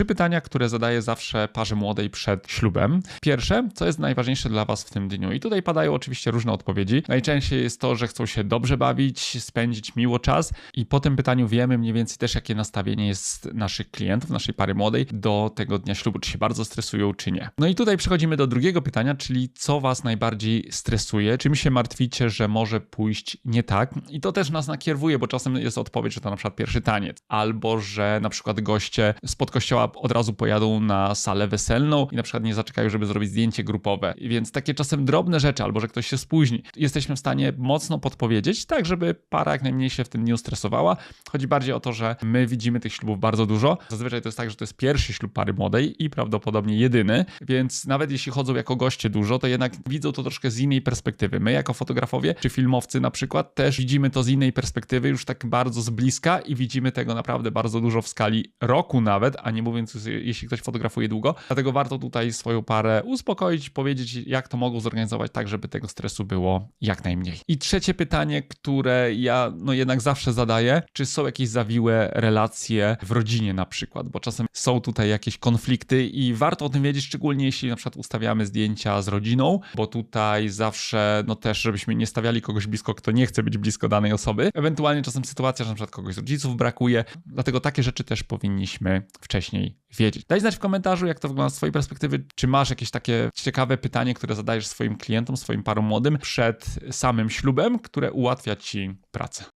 trzy pytania, które zadaję zawsze parze młodej przed ślubem. Pierwsze, co jest najważniejsze dla Was w tym dniu? I tutaj padają oczywiście różne odpowiedzi. Najczęściej jest to, że chcą się dobrze bawić, spędzić miło czas i po tym pytaniu wiemy mniej więcej też, jakie nastawienie jest naszych klientów, naszej pary młodej do tego dnia ślubu, czy się bardzo stresują, czy nie. No i tutaj przechodzimy do drugiego pytania, czyli co Was najbardziej stresuje, czym się martwicie, że może pójść nie tak. I to też nas nakieruje, bo czasem jest odpowiedź, że to na przykład pierwszy taniec, albo że na przykład goście spod kościoła od razu pojadą na salę weselną i na przykład nie zaczekają, żeby zrobić zdjęcie grupowe. Więc takie czasem drobne rzeczy, albo że ktoś się spóźni, jesteśmy w stanie mocno podpowiedzieć, tak żeby para jak najmniej się w tym dniu stresowała. Chodzi bardziej o to, że my widzimy tych ślubów bardzo dużo. Zazwyczaj to jest tak, że to jest pierwszy ślub pary młodej i prawdopodobnie jedyny, więc nawet jeśli chodzą jako goście dużo, to jednak widzą to troszkę z innej perspektywy. My jako fotografowie czy filmowcy na przykład też widzimy to z innej perspektywy, już tak bardzo z bliska i widzimy tego naprawdę bardzo dużo w skali roku nawet, a nie mówiąc, jeśli ktoś fotografuje długo. Dlatego warto tutaj swoją parę uspokoić, powiedzieć, jak to mogą zorganizować tak, żeby tego stresu było jak najmniej. I trzecie pytanie, które ja no jednak zawsze zadaję, czy są jakieś zawiłe relacje w rodzinie na przykład, bo czasem są tutaj jakieś konflikty i warto o tym wiedzieć, szczególnie jeśli na przykład ustawiamy zdjęcia z rodziną, bo tutaj zawsze, no też, żebyśmy nie stawiali kogoś blisko, kto nie chce być blisko danej osoby. Ewentualnie czasem sytuacja, że na przykład kogoś z rodziców brakuje, dlatego takie rzeczy też powinniśmy wcześniej wiedzieć. Daj znać w komentarzu, jak to wygląda z twojej perspektywy, czy masz jakieś takie ciekawe pytanie, które zadajesz swoim klientom, swoim parom młodym przed samym ślubem, które ułatwia ci pracę.